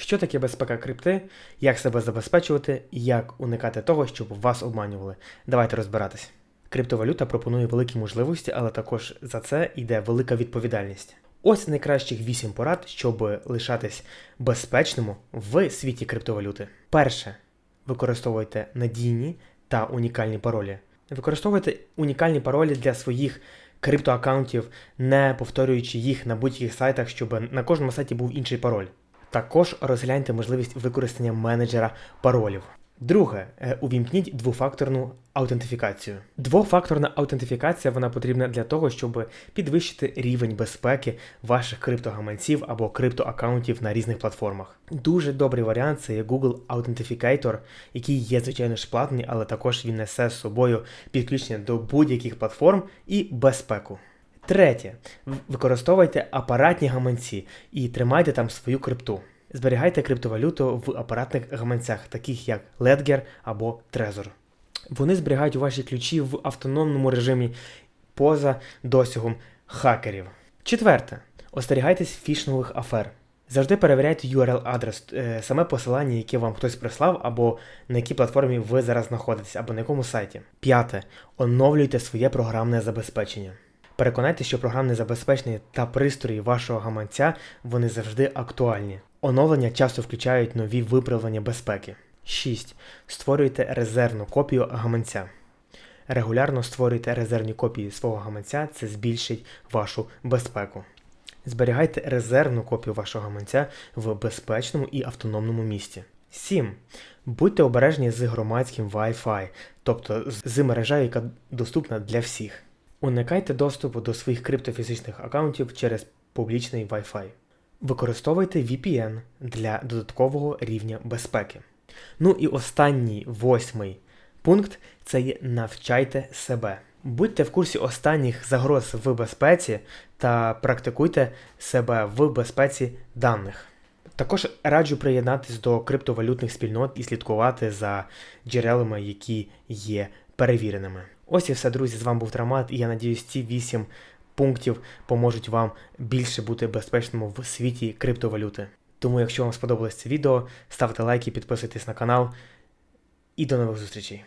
Що таке безпека крипти, як себе забезпечувати і як уникати того, щоб вас обманювали. Давайте розбиратись. Криптовалюта пропонує великі можливості, але також за це йде велика відповідальність. Ось найкращих 8 порад, щоб лишатись безпечному в світі криптовалюти. Перше, використовуйте надійні та унікальні паролі. Використовуйте унікальні паролі для своїх криптоаккаунтів, не повторюючи їх на будь-яких сайтах, щоб на кожному сайті був інший пароль. Також розгляньте можливість використання менеджера паролів. Друге, е, увімкніть двофакторну аутентифікацію. Двофакторна аутентифікація вона потрібна для того, щоб підвищити рівень безпеки ваших криптогаманців або криптоаккаунтів на різних платформах. Дуже добрий варіант це є Google Authenticator, який є звичайно ж платний, але також він несе з собою підключення до будь-яких платформ і безпеку. Третє. Використовуйте апаратні гаманці і тримайте там свою крипту. Зберігайте криптовалюту в апаратних гаманцях, таких як Ledger або Trezor. Вони зберігають ваші ключі в автономному режимі поза досягом хакерів. Четверте. Остерігайтесь фішингових афер. Завжди перевіряйте URL-адрес, е, саме посилання, яке вам хтось прислав, або на якій платформі ви зараз знаходитесь, або на якому сайті. П'яте. Оновлюйте своє програмне забезпечення. Переконайтеся, що програмне забезпечення та пристрої вашого гаманця вони завжди актуальні. Оновлення часто включають нові виправлення безпеки. 6. Створюйте резервну копію гаманця. Регулярно створюйте резервні копії свого гаманця, це збільшить вашу безпеку. Зберігайте резервну копію вашого гаманця в безпечному і автономному місці. 7. Будьте обережні з громадським Wi-Fi, тобто з мережею, яка доступна для всіх. Уникайте доступу до своїх криптофізичних аккаунтів через публічний Wi-Fi. Використовуйте VPN для додаткового рівня безпеки. Ну і останній восьмий пункт це є навчайте себе. Будьте в курсі останніх загроз в безпеці та практикуйте себе в безпеці даних. Також раджу приєднатись до криптовалютних спільнот і слідкувати за джерелами, які є перевіреними. Ось і все, друзі. З вами був Трамат, і я надіюсь, ці 8 пунктів поможуть вам більше бути безпечним в світі криптовалюти. Тому, якщо вам сподобалось це відео, ставте лайки, підписуйтесь на канал і до нових зустрічей.